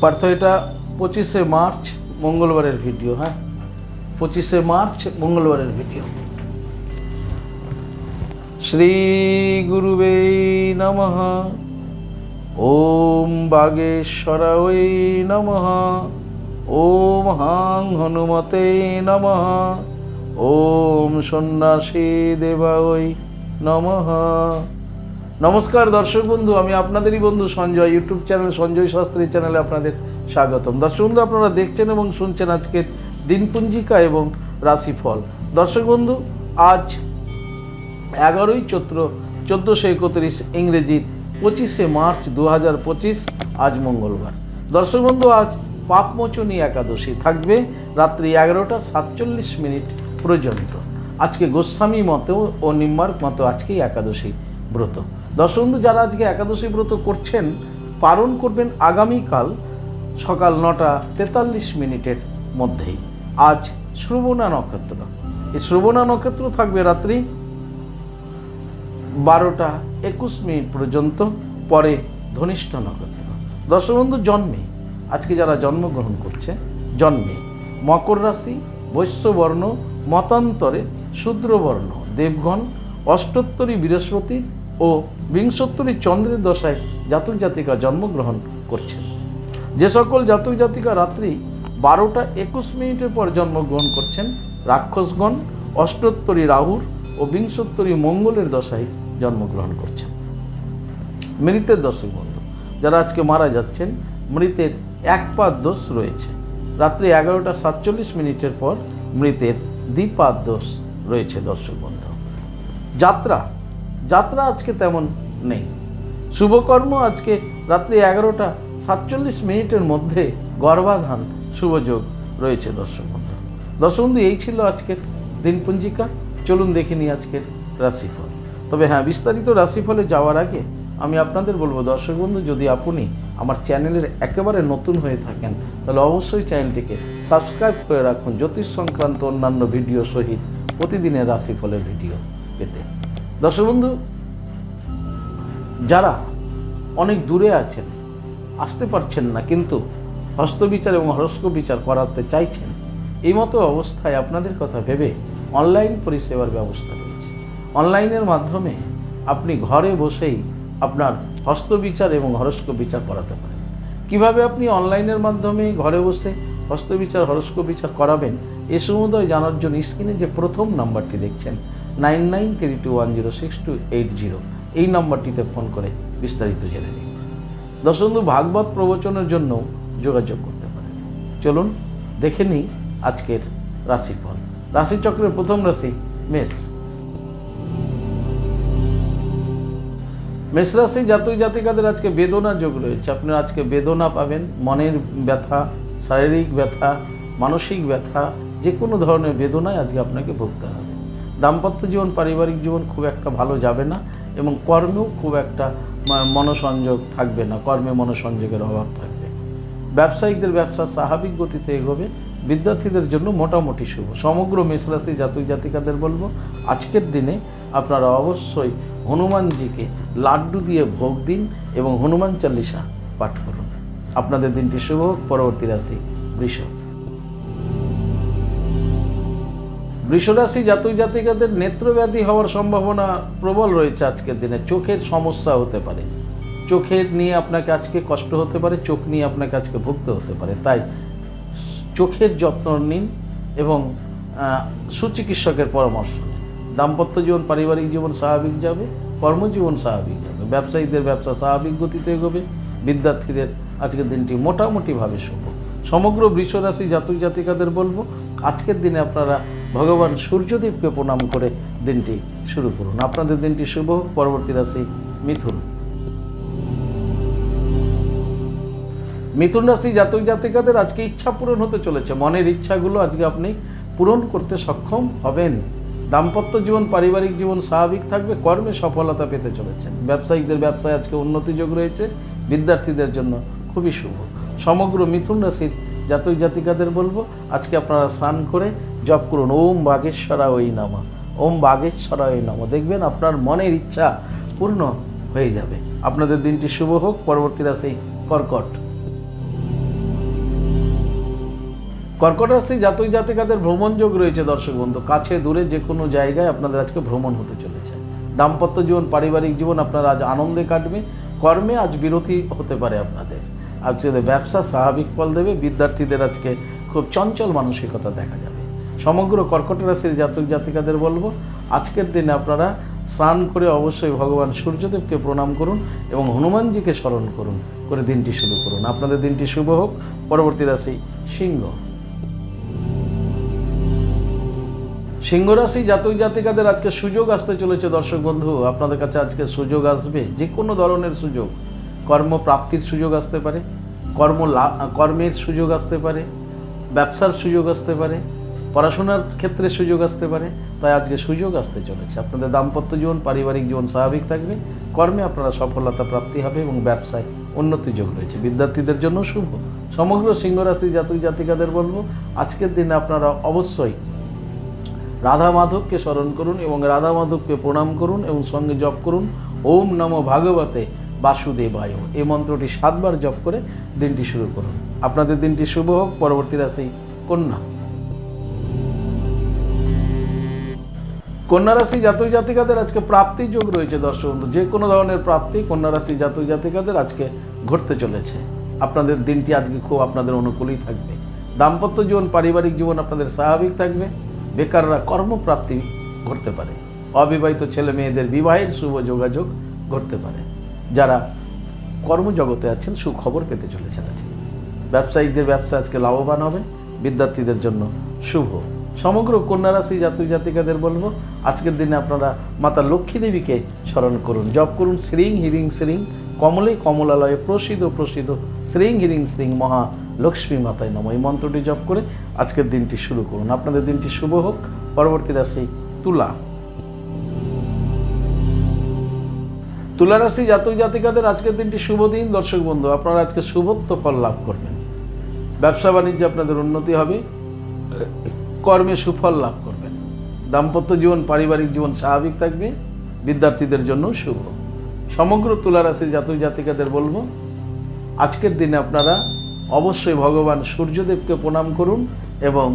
পার্থ, এটা পঁচিশে মার্চ, মঙ্গলবারের ভিডিও হ্যাঁ? পঁচিশে মার্চ, মঙ্গলবারের ভিডিও। শ্রী গুরুবে নমঃ। ওম বাগেশ্বরায় নমঃ। ওম হাং হনুমতে নমঃ। ওম সন্ন্যাসী দেবায় নমঃ। নমস্কার, দর্শক বন্ধু, আমি আপনাদেরই বন্ধু সঞ্জয় ইউটিউব চ্যানেল সঞ্জয় শাস্ত্রী চ্যানেলে আপনাদের স্বাগতম। দর্শক বন্ধু, আপনারা দেখছেন এবং শুনছেন আজকের দিনপুঞ্জিকা এবং রাশিফল। দর্শক বন্ধু, আজ এগারোই চৈত্র, চোদ্দোশো একত্রিশ ইংরেজির পঁচিশে মার্চ দু হাজার পঁচিশ, আজ মঙ্গলবার। দর্শক বন্ধু, আজ পাপমোচনী একাদশী থাকবে রাত্রি এগারোটা সাতচল্লিশ মিনিট পর্যন্ত। আজকে গোস্বামী মতো ও নিম্মার্ক মতো আজকেই একাদশী ব্রত। দর্শক বন্ধু যারা আজকে একাদশী ব্রত করছেন, পালন করবেন আগামীকাল সকাল নটা তেতাল্লিশ মিনিটের মধ্যেই। আজ শ্রবণা নক্ষত্র। এই শ্রবণা নক্ষত্র থাকবে রাত্রি বারোটা একুশ মিনিট পর্যন্ত, পরে ধনিষ্ঠ নক্ষত্র। দর্শক বন্ধু জন্মে। আজকে যারা জন্মগ্রহণ করছে, জন্মে। মকর রাশি, বৈশ্যবর্ণ, মতান্তরে শূদ্রবর্ণ, দেবগণ, অষ্টোত্তরী বৃহস্পতি ও বিংশোত্তরী চন্দ্রের দশায় জাতক জাতিকা জন্মগ্রহণ করছেন। যে সকল জাতক জাতিকা রাত্রি বারোটা একুশ মিনিটের পর জন্মগ্রহণ করছেন, রাক্ষসগণ, অষ্টোত্তরী রাহুর ও বিংশোত্তরী মঙ্গলের দশায় জন্মগ্রহণ করছেন। মৃতের দশক বন্ধু। যারা আজকে মারা যাচ্ছেন, মৃতের এক পাদ দোষ রয়েছে। রাত্রি এগারোটা সাতচল্লিশ মিনিটের পর মৃতের দ্বিপাদ দোষ রয়েছে দর্শক বন্ধু। যাত্রা যাত্রা আজকে তেমন নেই। শুভকর্ম আজকে রাত্রি এগারোটা সাতচল্লিশ মিনিটের মধ্যে গর্ভাধান শুভযোগ রয়েছে দর্শক বন্ধু দর্শক বন্ধু এই ছিল আজকের দিনপঞ্জিকা। চলুন দেখে নিই আজকের রাশিফল। তবে হ্যাঁ বিস্তারিত রাশিফলে যাওয়ার আগে আমি আপনাদের বলব দর্শক বন্ধু যদি আপনি আমার চ্যানেলের একেবারে নতুন হয়ে থাকেন, তাহলে অবশ্যই চ্যানেলটিকে সাবস্ক্রাইব করে রাখুন। জ্যোতিষ সংক্রান্ত অন্যান্য ভিডিও সহিত প্রতিদিনের রাশিফলের ভিডিও পেতে। দর্শক বন্ধু, যারা অনেক দূরে আছেন, আসতে পারছেন না, কিন্তু হস্তবিচার এবং হরস্ক বিচার করাতে চাইছেন, এই মতো অবস্থায় আপনাদের কথা ভেবে অনলাইন পরিষেবার ব্যবস্থা রয়েছে। অনলাইনের মাধ্যমে আপনি ঘরে বসেই আপনার হস্তবিচার এবং হরস্ক বিচার করাতে পারেন। কীভাবে আপনি অনলাইনের মাধ্যমে ঘরে বসে হস্তবিচার হরস্ক বিচার করাবেন, এ সমুদয় জানার জন্য স্ক্রিনে যে প্রথম নাম্বারটি দেখছেন nine nine three two one zero six two eight zero. এই নাম্বারটিতে ফোন করে বিস্তারিত জেনে নিন। দর্শক বন্ধু ভাগবত প্রবচনের জন্য যোগাযোগ করতে পারেন। চলুন, দেখে নিই আজকের রাশিফল। রাশিচক্রের প্রথম রাশি মেষ। মেষ রাশি জাতক জাতিকাদের আজকে বেদনা যোগ রয়েছে। আপনারা আজকে বেদনা পাবেন। মনের ব্যথা, শারীরিক ব্যথা, মানসিক ব্যথা যে কোনো ধরনের বেদনায় আজকে আপনাকে ভুগতে হবে। দাম্পত্য জীবন, পারিবারিক জীবন খুব একটা ভালো যাবে না এবং কর্মেও খুব একটা মনোসংযোগ থাকবে না, কর্মে মনোসংযোগের অভাব থাকবে। ব্যবসায়িকদের ব্যবসা স্বাভাবিক গতিতে এগোবে, বিদ্যার্থীদের জন্য মোটামুটি শুভ। সমগ্র মেষরাশি জাতক জাতিকাদের বলব, আজকের দিনে আপনারা অবশ্যই হনুমানজিকে লাড্ডু দিয়ে ভোগ দিন এবং হনুমান চাল্লিশা পাঠ করুন। আপনাদের দিনটি শুভ হোক। পরবর্তী রাশি বৃষ। বৃষরাশি জাতক জাতিকাদের নেত্রব্যাধি হওয়ার সম্ভাবনা প্রবল রয়েছে আজকের দিনে। চোখের সমস্যা হতে পারে। চোখের নিয়ে আপনাকে আজকে কষ্ট হতে পারে, চোখ নিয়ে আপনাকে আজকে ভুগতে হতে পারে। তাই চোখের যত্ন নিন এবং সুচিকিৎসকের পরামর্শ নিন। দাম্পত্য জীবন, পারিবারিক জীবন স্বাভাবিক যাবে, কর্মজীবন স্বাভাবিক যাবে। ব্যবসায়ীদের ব্যবসা স্বাভাবিক গতিতে এগোবে। বিদ্যার্থীদের আজকের দিনটি মোটামুটিভাবে শুভ। সমগ্র বৃষরাশি জাতক জাতিকাদের বলব, আজকের দিনে আপনারা ভগবান সূর্যদেবকে প্রণাম করে দিনটি শুরু করুন। আপনাদের দিনটি শুভ। পরবর্তী রাশি মিথুন। মিথুন রাশি জাতক জাতিকাদের আজকে ইচ্ছা পূরণ হতে চলেছে। মনের ইচ্ছাগুলো আজকে আপনি পূরণ করতে সক্ষম হবেন। দাম্পত্য জীবন, পারিবারিক জীবন স্বাভাবিক থাকবে। কর্মে সফলতা পেতে চলেছেন। ব্যবসায়িকদের ব্যবসায় আজকে উন্নতি যোগ রয়েছে। বিদ্যার্থীদের জন্য খুবই শুভ। সমগ্র মিথুন রাশির জাতক জাতিকাদের বলব, আজকে আপনারা স্নান করে জপ করুন। ওম বাগেশ্বরা ওই নামা। ওম বাগেশ্বরা ওই নামা। দেখবেন আপনার মনের ইচ্ছা পূর্ণ হয়ে যাবে। আপনাদের দিনটি শুভ হোক। পরবর্তী রাশি কর্কট। কর্কট রাশি জাতক জাতিকাদের ভ্রমণ যোগ রয়েছে দর্শক বন্ধু। কাছে, দূরে যে কোনো জায়গায় আপনাদের আজকে ভ্রমণ হতে চলেছে। দাম্পত্য জীবন, পারিবারিক জীবন আপনার আজ আনন্দে কাটবে। কর্মে আজ বিরতি হতে পারে আপনাদের। আজকে ব্যবসা স্বাভাবিক ফল দেবে, বিদ্যার্থীদের আজকে খুব চঞ্চল মানসিকতা দেখা যাবে। সমগ্র কর্কট রাশির জাতক জাতিকাদের বলব, আজকের দিনে আপনারা স্নান করে অবশ্যই ভগবান সূর্যদেবকে প্রণাম করুন এবং হনুমানজিকে স্মরণ করুন করে দিনটি শুরু করুন। আপনাদের দিনটি শুভ হোক। পরবর্তী রাশি সিংহ। সিংহ রাশি জাতক জাতিকাদের আজকে সুযোগ আসতে চলেছে। দর্শক বন্ধু, আপনাদের কাছে আজকে সুযোগ আসবে। যে কোনো ধরনের সুযোগ। কর্মপ্রাপ্তির সুযোগ আসতে পারে, কর্ম কর্মের সুযোগ আসতে পারে, ব্যবসার সুযোগ আসতে পারে, পড়াশোনার ক্ষেত্রে সুযোগ আসতে পারে, তাই আজকে সুযোগ আসতে চলেছে। আপনাদের দাম্পত্য জীবন, পারিবারিক জীবন স্বাভাবিক থাকবে, কর্মে আপনারা সফলতা প্রাপ্তি হবে এবং ব্যবসায় উন্নতি যোগ রয়েছে। বিদ্যার্থীদের জন্য শুভ। সমগ্র সিংহ রাশি জাতক জাতিকাদের বলব, আজকের দিনে আপনারা অবশ্যই রাধা মাধবকে স্মরণ করুন এবং রাধা মাধবকে প্রণাম করুন এবং সঙ্গে জপ করুন। ওম নম ভাগবতে বাসুদেবায়। এই মন্ত্রটি সাতবার জপ করে দিনটি শুরু করুন। আপনাদের দিনটি শুভ হোক, পরবর্তী রাশি কন্যা। কন্যা রাশি জাতক জাতিকাদের আজকে প্রাপ্তি যোগ রয়েছে দর্শক বন্ধু। যে কোনো ধরনের প্রাপ্তি কন্যা রাশি জাতক জাতিকাদের আজকে ঘটতে চলেছে। আপনাদের দিনটি আজকে খুব আপনাদের অনুকূলেই থাকবে। দাম্পত্য জীবন, পারিবারিক জীবন আপনাদের স্বাভাবিক থাকবে। বেকাররা কর্মপ্রাপ্তি ঘটতে পারে। অবিবাহিত ছেলে মেয়েদের বিবাহের শুভ যোগাযোগ ঘটতে পারে। যারা কর্মজগতে আছেন, সুখবর পেতে চলেছেন আজকে। ব্যবসায়ীদের ব্যবসা আজকে লাভবান হবে, বিদ্যার্থীদের জন্য শুভ। সমগ্র কন্যা রাশি জাতক জাতিকাদের বলব, আজকের দিনে আপনারা মাতা লক্ষ্মী দেবীকে স্মরণ করুন। জপ করুন, শ্রীং হিরিং শ্রীং, কমলে কমলালয়ে প্রসিদ্ধ প্রসিদ্ধ শ্রীং হিরিং শ্রীং মহা লক্ষ্মী মাতায় নম। এই মন্ত্রটি জপ করে আজকের দিনটি শুরু করুন। আপনাদের দিনটি শুভ হোক। পরবর্তী রাশি তুলা। তুলা রাশি জাতক জাতিকাদের আজকের দিনটি শুভ দিন, দর্শক বন্ধু। আপনারা আজকে শুভত্ব ফল লাভ করবেন। ব্যবসা বাণিজ্যে আপনাদের উন্নতি হবে, কর্মে সুফল লাভ করবেন। দাম্পত্য জীবন, পারিবারিক জীবন স্বাভাবিক থাকবে, বিদ্যার্থীদের জন্য শুভ। সমগ্র তুলারাশির জাতক জাতিকাদের বলব, আজকের দিনে আপনারা অবশ্যই ভগবান সূর্যদেবকে প্রণাম করুন এবং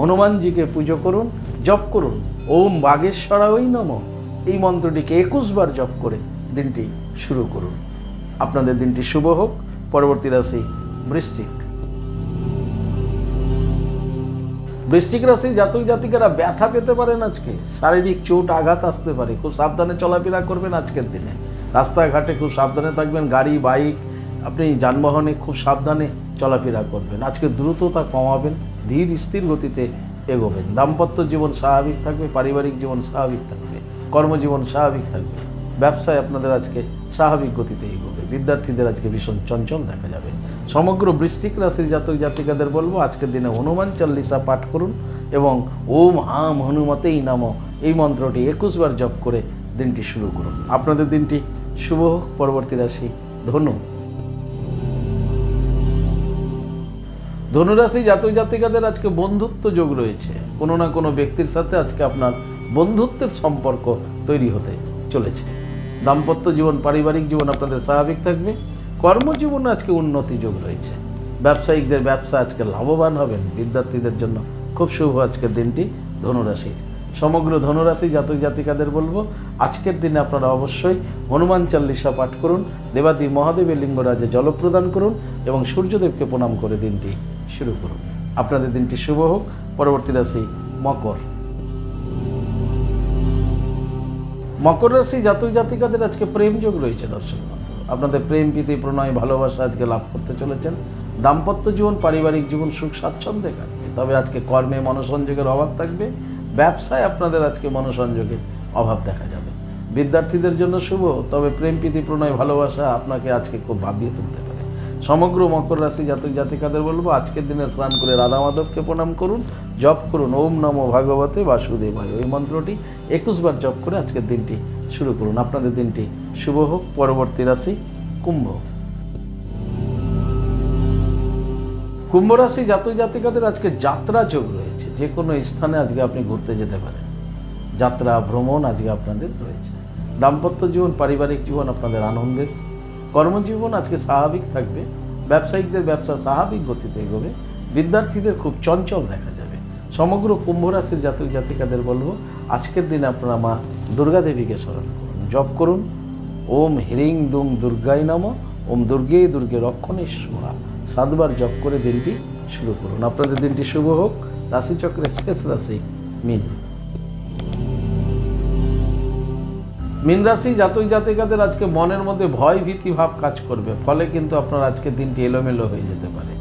হনুমানজিকে পুজো করুন, জপ করুন। ওম বাগেশ্বরা ওই নম। এই মন্ত্রটিকে একুশ বার জপ করে দিনটি শুরু করুন। আপনাদের দিনটি শুভ হোক, পরবর্তী রাশি বৃষ্টিক বৃশ্চিক রাশি জাতক জাতিকারা ব্যথা পেতে পারেন আজকে। শারীরিক চোট, আঘাত আসতে পারে। খুব সাবধানে চলাফেরা করবেন আজকের দিনে। রাস্তাঘাটে খুব সাবধানে থাকবেন, গাড়ি, বাইক, আপনি যানবাহনে খুব সাবধানে চলাফেরা করবেন। আজকে দ্রুততা কমাবেন, ধীর, স্থির গতিতে এগোবেন। দাম্পত্য জীবন স্বাভাবিক থাকবে, পারিবারিক জীবন স্বাভাবিক থাকবে, কর্মজীবন স্বাভাবিক থাকবে। ব্যবসায় আপনাদের আজকে স্বাভাবিক গতিতে এগোবে। বিদ্যার্থীদের আজকে ভীষণ চঞ্চল দেখা যাবে। সমগ্র বৃশ্চিক রাশির জাতক জাতিকাদের বলব, আজকের দিনে হনুমান চল্লিশা পাঠ করুন এবং ওম আম হনুমতেই নাম। এই মন্ত্রটি একুশবার জপ করে দিনটি শুরু করুন। আপনাদের দিনটি শুভ হোক, পরবর্তী রাশি ধনু। ধনুরাশি জাতক জাতিকাদের আজকে বন্ধুত্ব যোগ রয়েছে। কোনো না কোনো ব্যক্তির সাথে আজকে আপনার বন্ধুত্বের সম্পর্ক তৈরি হতে চলেছে। দাম্পত্য জীবন, পারিবারিক জীবন আপনাদের স্বাভাবিক থাকবে। কর্মজীবনে আজকে উন্নতি যোগ রয়েছে। ব্যবসায়িকদের ব্যবসা আজকে লাভবান হবেন। বিদ্যার্থীদের জন্য খুব শুভ আজকের দিনটি ধনুরাশি সমগ্র ধনুরাশি জাতক জাতিকাদের বলব, আজকের দিনে আপনারা অবশ্যই হনুমান চল্লিশা পাঠ করুন, দেবাদি মহাদেবের লিঙ্গরাজে জল প্রদান করুন এবং সূর্যদেবকে প্রণাম করে দিনটি শুরু করুন। আপনাদের দিনটি শুভ হোক। পরবর্তী রাশি মকর। মকর রাশি জাতক জাতিকাদের আজকে প্রেম যোগ রয়েছে দর্শক আপনাদের প্রেম, প্রীতি, প্রণয়, ভালোবাসা আজকে লাভ করতে চলেছেন। দাম্পত্য জীবন, পারিবারিক জীবন সুখ, স্বাচ্ছন্দ্যে কাটবে। তবে আজকে কর্মে মনোসংযোগের অভাব থাকবে। ব্যবসায় আপনাদের আজকে মনোসংযোগের অভাব দেখা যাবে। বিদ্যার্থীদের জন্য শুভ, তবে প্রেম, প্রীতি, প্রণয়, ভালোবাসা আপনাকে আজকে খুব ভাবিয়ে তুলতে পারে। সমগ্র মকর রাশি জাতক জাতিকাদের বলব, আজকের দিনে স্নান করে রাধা মাধবকে প্রণাম করুন। জপ করুন। ওম নমো ভাগবতে বাসুদেবায়। ওই মন্ত্রটি একুশ বার জপ করে আজকের দিনটি শুরু করুন। আপনাদের দিনটি শুভ হোক, পরবর্তী রাশি কুম্ভ কুম্ভ রাশি জাতক জাতিকাদের আজকে যাত্রা যোগ রয়েছে। যে কোনো স্থানে আজকে আপনি ঘুরতে যেতে পারেন। যাত্রা, ভ্রমণ আজকে আপনাদের রয়েছে। দাম্পত্য জীবন, পারিবারিক জীবন আপনাদের আনন্দের। কর্মজীবন আজকে স্বাভাবিক থাকবে। ব্যবসায়িকদের ব্যবসা স্বাভাবিক গতিতে এগোবে। বিদ্যার্থীদের খুব চঞ্চল দেখা যাবে সমগ্র কুম্ভ রাশির জাতক জাতিকাদের বলব, আজকের দিন আপনারা মা দুর্গা দেবীকে স্মরণ করুন, জপ করুন। ওম হ্রিং দুম দুর্গাই নম, ওম দুর্গে দুর্গে রক্ষণে সোহা। সাতবার জপ করে দিনটি শুরু করুন। আপনাদের দিনটি শুভ হোক। রাশিচক্রের শেষ রাশি মিন। মীন রাশি জাতক জাতিকাদের আজকে মনের মধ্যে ভয়, ভীতি, ভাব কাজ করবে। ফলে কিন্তু আপনার আজকের দিনটি এলোমেলো হয়ে যেতে পারে।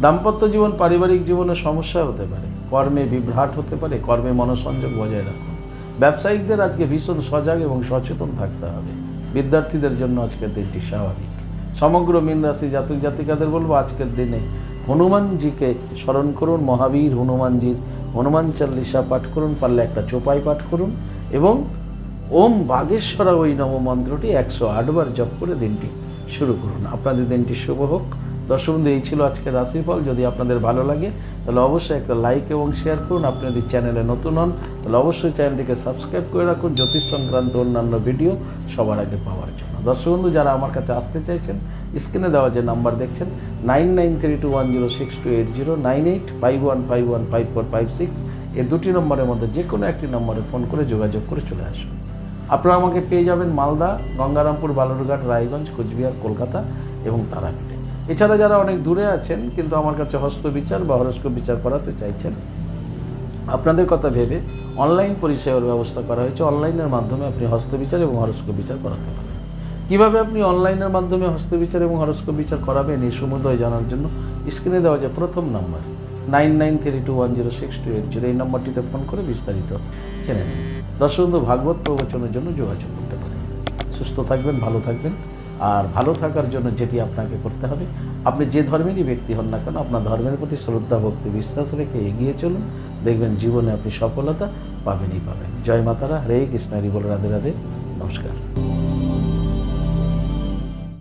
দাম্পত্য জীবন, পারিবারিক জীবনে সমস্যা হতে পারে। কর্মে বিভ্রাট হতে পারে, কর্মে মনসংযোগ বজায় রাখুন। ব্যবসায়িকদের আজকে ভীষণ সজাগ এবং সচেতন থাকতে হবে। বিদ্যার্থীদের জন্য আজকের দিনটি স্বাভাবিক। সমগ্র মীন রাশি জাতক জাতিকাদের বলব, আজকের দিনে হনুমানজিকে স্মরণ করুন, মহাবীর হনুমানজির হনুমান চল্লিশা পাঠ করুন পারলে একটা চোপাই পাঠ করুন এবং ওম বাগেশ্বরা ওই নব মন্ত্রটি একশো আটবার জপ করে দিনটি শুরু করুন। আপনাদের দিনটি শুভ হোক। দর্শক বন্ধু, এই ছিল আজকের রাশিফল। যদি আপনাদের ভালো লাগে তাহলে অবশ্যই একটা লাইক এবং শেয়ার করুন। আপনি যদি চ্যানেলে নতুন হন তাহলে অবশ্যই চ্যানেলটিকে সাবস্ক্রাইব করে রাখুন। জ্যোতিষ সংক্রান্ত অন্যান্য ভিডিও সবার আগে পাওয়ার জন্য। দর্শক বন্ধু যারা আমার কাছে আসতে চাইছেন স্ক্রিনে দেওয়া যে নাম্বার দেখছেন nine nine three two one zero six two eight zero nine eight five one five one five four five six এই দুটি নম্বরের মধ্যে যে কোনো একটি নম্বরে ফোন করে যোগাযোগ করে চলে আসুন। আপনারা আমাকে পেয়ে যাবেন মালদা গঙ্গারামপুর বালুরঘাট রায়গঞ্জ কোচবিহার কলকাতা এবং তারাপীঠে। এছাড়া যারা অনেক দূরে আছেন, কিন্তু আমার কাছে হস্ত বিচার বা হরস্কোপ বিচার করাতে চাইছেন, আপনাদের কথা ভেবে অনলাইন পরিষেবার ব্যবস্থা করা হয়েছে। অনলাইনের মাধ্যমে আপনি হস্তবিচার এবং হরস্কোপ বিচার করাতে পারেন। কীভাবে আপনি অনলাইনের মাধ্যমে হস্তবিচার এবং হরস্কোপ বিচার করাবেন এই সমুদয় জানার জন্য স্ক্রিনে দেওয়া যে প্রথম number, nine nine three two one zero six two eight zero, এই নম্বরটিতে ফোন করে বিস্তারিত জেনে নিন। দর্শক ভাগবত প্রবচনের জন্য যোগাযোগ করতে পারেন। সুস্থ থাকবেন, ভালো থাকবেন। আর ভালো থাকার জন্য যেটি আপনাকে করতে হবে, আপনি যে ধর্মেরই ব্যক্তি হন না কেন, আপনার ধর্মের প্রতি শ্রদ্ধা, ভক্তি, বিশ্বাস রেখে এগিয়ে চলুন। দেখবেন জীবনে আপনি সফলতা পাবেনই পাবেন। জয় মাতারা, হরে কৃষ্ণ, হরি বল, রাধে রাধে, নমস্কার।